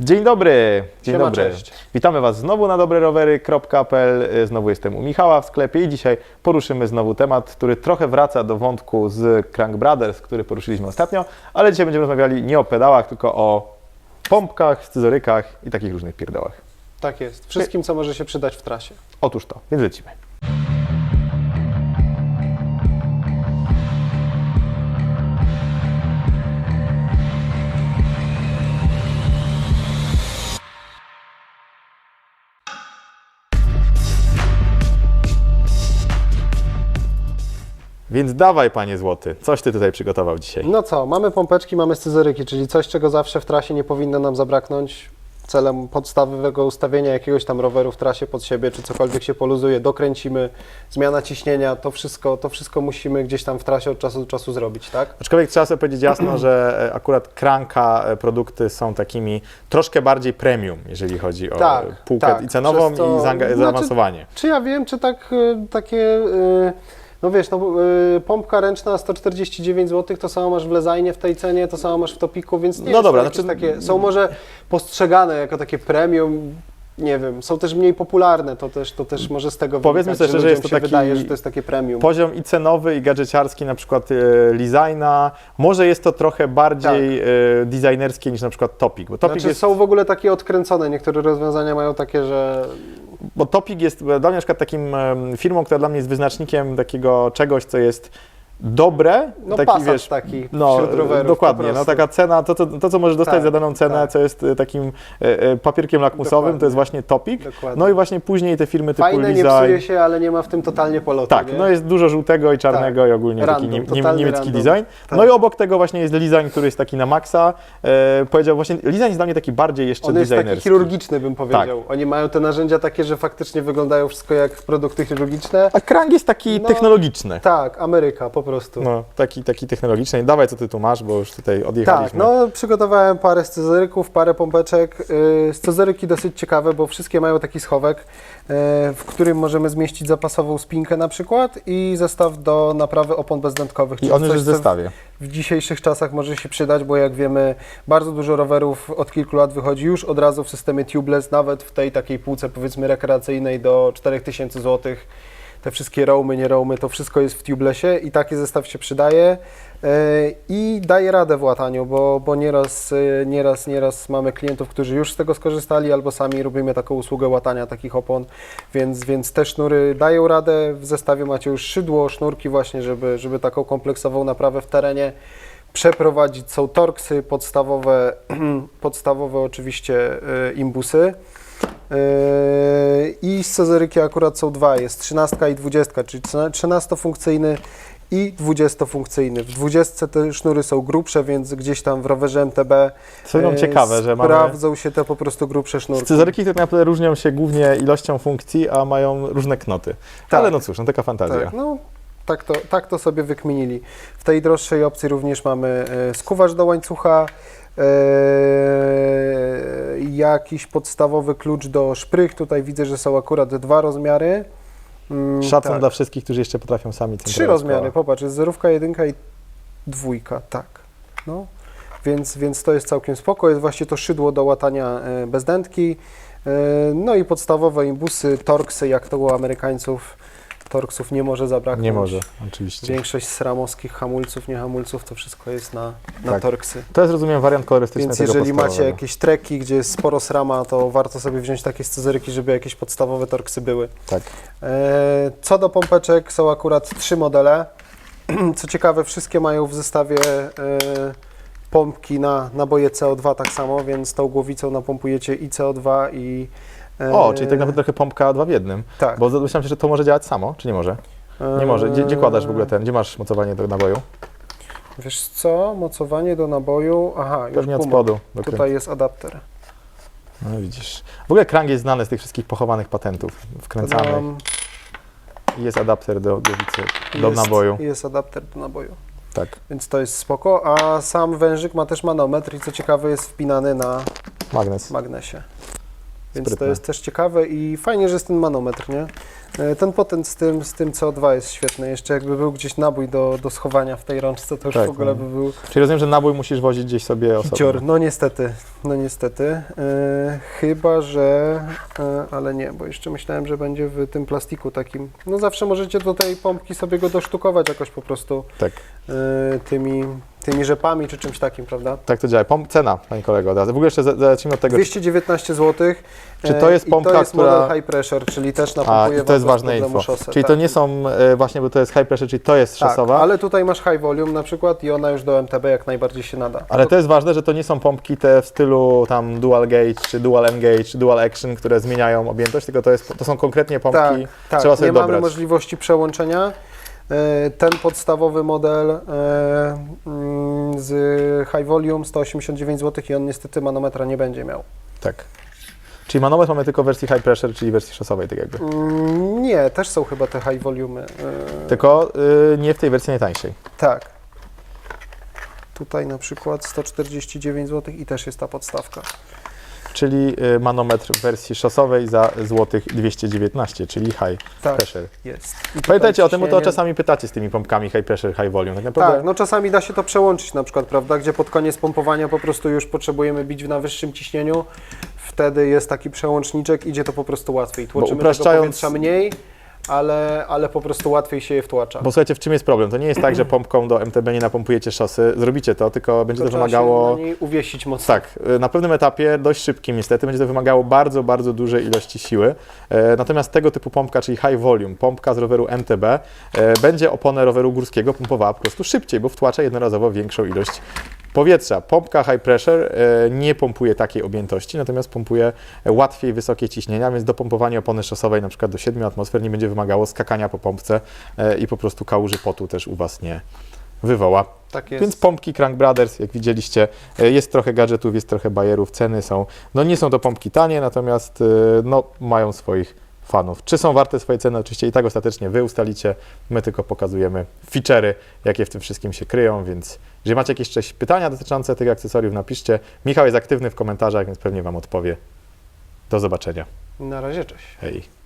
Dzień dobry, dzień Siema, dobry. cześć. Witamy Was znowu na dobrerowery.pl. Znowu jestem u Michała w sklepie i dzisiaj poruszymy znowu temat, który trochę wraca do wątku z Crank Brothers, który poruszyliśmy ostatnio, ale dzisiaj będziemy rozmawiali nie o pedałach, tylko o pompkach, scyzorykach i takich różnych pierdołach. Tak jest. Wszystkim, co może się przydać w trasie. Otóż to, więc lecimy. Więc dawaj, panie złoty, coś ty tutaj przygotował dzisiaj. No co, mamy pompeczki, mamy scyzoryki, czyli coś, czego zawsze w trasie nie powinno nam zabraknąć. Celem podstawowego ustawienia jakiegoś tam roweru w trasie pod siebie, czy cokolwiek się poluzuje, dokręcimy, zmiana ciśnienia, to wszystko, to wszystko musimy gdzieś tam w trasie od czasu do czasu zrobić, tak? Aczkolwiek trzeba sobie powiedzieć jasno, że e, akurat kranka e, produkty są takimi troszkę bardziej premium, jeżeli chodzi o Tak, e, półkę tak. i cenową to- i znaczy- zaawansowanie. Czy ja wiem, czy tak takie, y, no wiesz, no, y, pompka ręczna 149 zł, to samo masz w Lezajnie w tej cenie, to samo masz w Topiku, więc nie No dobra, znaczy- takie, są może postrzegane jako takie premium, nie wiem, są też mniej popularne, to też, to też może z tego Powiedzmy wynikać, sobie szczerze, ludziom jest to się taki wydaje, że to jest takie premium. Poziom i cenowy, i gadżeciarski, na przykład e, Lizajna, może jest to trochę bardziej e, designerskie niż na przykład Topic, bo Topic, Tak. Znaczy jest, są w ogóle takie odkręcone, niektóre rozwiązania mają takie, że bo Topic jest dla mnie na przykład takim firmą, która dla mnie jest wyznacznikiem takiego czegoś, co jest dobre, no taki Passat wiesz, taki No, rowerów dokładnie. No, taka cena, to, to, to co możesz dostać Tak, za daną cenę, tak. co jest e, takim e, e, papierkiem lakmusowym, Dokładnie. to jest właśnie Topic. Dokładnie. No i właśnie później te firmy typu Fajne, nie Lizaj. psuje się, ale nie ma w tym totalnie polotu. Tak, nie? no jest dużo żółtego i czarnego Tak. i ogólnie Random, taki nie, nie, niemiecki random. design. Tak. No i obok tego właśnie jest design, który jest taki na maksa. E, powiedział właśnie, design jest dla mnie taki bardziej jeszcze On jest taki chirurgiczny, bym powiedział. Tak. Oni mają te narzędzia takie, że faktycznie wyglądają wszystko jak produkty chirurgiczne. A Krang jest taki No, technologiczny. Tak, Ameryka po prostu. No, taki, taki technologiczny. Dawaj, co ty tu masz, bo już tutaj tak, odjechaliśmy. no przygotowałem parę scyzoryków, parę pompeczek. Yy, Scyzoryki dosyć ciekawe, bo wszystkie mają taki schowek, yy, w którym możemy zmieścić zapasową spinkę na przykład i zestaw do naprawy opon bezdętkowych. I on już jest w zestawie. w dzisiejszych czasach może się przydać, bo jak wiemy, bardzo dużo rowerów od kilku lat wychodzi już od razu w systemie tubeless, nawet w tej takiej półce powiedzmy rekreacyjnej do 4000 zł. Te wszystkie roamy, nie roamy, to wszystko jest w tubelessie i taki zestaw się przydaje yy, i daje radę w łataniu, bo, bo nieraz, yy, nieraz, nieraz mamy klientów, którzy już z tego skorzystali albo sami robimy taką usługę łatania takich opon, więc, więc te sznury dają radę. W zestawie macie już szydło, sznurki właśnie, żeby, żeby taką kompleksową naprawę w terenie przeprowadzić. Są torksy podstawowe, podstawowe oczywiście y, imbusy. Y, I scezoryki akurat są dwa, jest 13 i 20, czyli 13-funkcyjny i 20-funkcyjny. W 20 te sznury są grubsze, więc gdzieś tam w rowerze MTB Co są y, ciekawe, że mamy... sprawdzą się te po prostu grubsze sznurki. Scyzoryki tak naprawdę różnią się głównie ilością funkcji, a mają różne knoty. Tak. Ale no cóż, no taka fantazja. Tak, no tak to, tak to sobie wykminili. W tej droższej opcji również mamy e, skuwacz do łańcucha, jakiś podstawowy klucz do szprych. Tutaj widzę, że są akurat dwa rozmiary. Mm, Szacun tak. dla wszystkich, którzy jeszcze potrafią sami Trzy rozmiary, koła. popatrz, jest zerówka, jedynka i dwójka, tak. No. Więc, więc to jest całkiem spoko. Jest właśnie to szydło do łatania e, bezdętki. E, No i podstawowe imbusy, torksy, jak to u Amerykańców. Torksów nie może zabraknąć. Nie może, oczywiście. Większość sramowskich hamulców, nie hamulców, to wszystko jest na, na Tak. torksy. To jest, rozumiem, wariant kolorystyczny Więc jeżeli macie jakieś treki, gdzie jest sporo srama, to warto sobie wziąć takie scyzoryki, żeby jakieś podstawowe torksy były. Tak. E, Co do pompeczek, są akurat trzy modele. Co ciekawe, wszystkie mają w zestawie e, pompki na naboje CO2 tak samo, więc tą głowicą napompujecie i CO2 i... e, O, czyli tak naprawdę trochę pompka dwa w jednym. Tak. Bo myślałem się, że to może działać samo, czy nie może? Nie może. Gdzie, gdzie kładasz w ogóle ten? Gdzie masz mocowanie do naboju? Wiesz co, mocowanie do naboju, aha, już Pewnie od spodu. Tutaj jest adapter. No widzisz. W ogóle Krang jest znany z tych wszystkich pochowanych patentów wkręcanych. Tadam. I Jest adapter do głowicy, do Jest- naboju. Jest adapter do naboju, Tak. więc to jest spoko, a sam wężyk ma też manometr i co ciekawe jest wpinany na Magnes. magnesie. Więc Sprytne. to jest też ciekawe i fajnie, że jest ten manometr, nie? E, Ten potent z tym, z tym CO2 jest świetny. Jeszcze jakby był gdzieś nabój do, do schowania w tej rączce, to już Tak, w ogóle no. by był Czyli rozumiem, że nabój musisz wozić gdzieś sobie osobno. hicior. No niestety, no niestety. E, chyba, że... E, ale nie, bo jeszcze myślałem, że będzie w tym plastiku takim. No zawsze możecie do tej pompki sobie go dosztukować jakoś po prostu Tak, e, tymi, tymi rzepami czy czymś takim, prawda? tak to działa. Pom- cena, panie kolego, od razu. W ogóle jeszcze za- zacznijmy od tego, 219 zł. Czy to jest I pompka, to jest która- model high pressure, czyli też A, napompuje i to jest ważne info. szosę. Czyli to tak. nie są e, właśnie, bo to jest high pressure, czyli to jest Tak, szosowa. ale tutaj masz high volume na przykład i ona już do MTB jak najbardziej się nada. Ale to jest ważne, że to nie są pompki te w stylu tam dual gauge, czy dual engage, czy dual action, które zmieniają objętość, tylko to, jest, to są konkretnie pompki, tak, tak, trzeba sobie nie mamy dobrać. możliwości przełączenia. E, Ten podstawowy model e, mm, z high volume 189 zł i on niestety manometra nie będzie miał. Tak. Czyli manometr mamy tylko w wersji high pressure, czyli wersji szosowej, tak jakby. Mm, Nie, też są chyba te high volume. e, Tylko y, nie w tej wersji najtańszej. Tak. Tutaj na przykład 149 zł i też jest ta podstawka. Czyli y, manometr w wersji szosowej za złotych 219, czyli high Tak, pressure. jest. Pamiętajcie o tym, bo to czasami pytacie z tymi pompkami high pressure, high volume. Tak naprawdę Tak, no czasami da się to przełączyć na przykład, prawda, gdzie pod koniec pompowania po prostu już potrzebujemy bić na wyższym ciśnieniu, wtedy jest taki przełączniczek, idzie to po prostu łatwiej. Tłoczymy tego upraszczając- powietrza mniej, ale, ale po prostu łatwiej się je wtłacza. Bo słuchajcie, w czym jest problem? To nie jest tak, że pompką do MTB nie napompujecie szosy, zrobicie to, tylko będzie To to wymagało... się uwiesić mocno. Tak, y, na pewnym etapie, dość szybkim niestety, będzie to wymagało bardzo, bardzo dużej ilości siły. E, Natomiast tego typu pompka, czyli high volume, pompka z roweru MTB, e, będzie oponę roweru górskiego pompowała po prostu szybciej, bo wtłacza jednorazowo większą ilość powietrza. Pompka high pressure e, nie pompuje takiej objętości, natomiast pompuje łatwiej wysokie ciśnienia, więc do pompowania opony szosowej na przykład do 7 atmosfer nie będzie wymagało skakania po pompce e, i po prostu kałuży potu też u Was nie wywoła. Tak jest. Więc pompki Crank Brothers, jak widzieliście, e, jest trochę gadżetów, jest trochę bajerów, ceny są, no nie są to pompki tanie, natomiast no, mają swoich fanów. Czy są warte swojej ceny? Oczywiście i tak ostatecznie Wy ustalicie, my tylko pokazujemy feature'y, jakie w tym wszystkim się kryją, więc jeżeli macie jakieś jeszcze pytania dotyczące tych akcesoriów, napiszcie. Michał jest aktywny w komentarzach, więc pewnie Wam odpowie. Do zobaczenia. Na razie, cześć. Hej.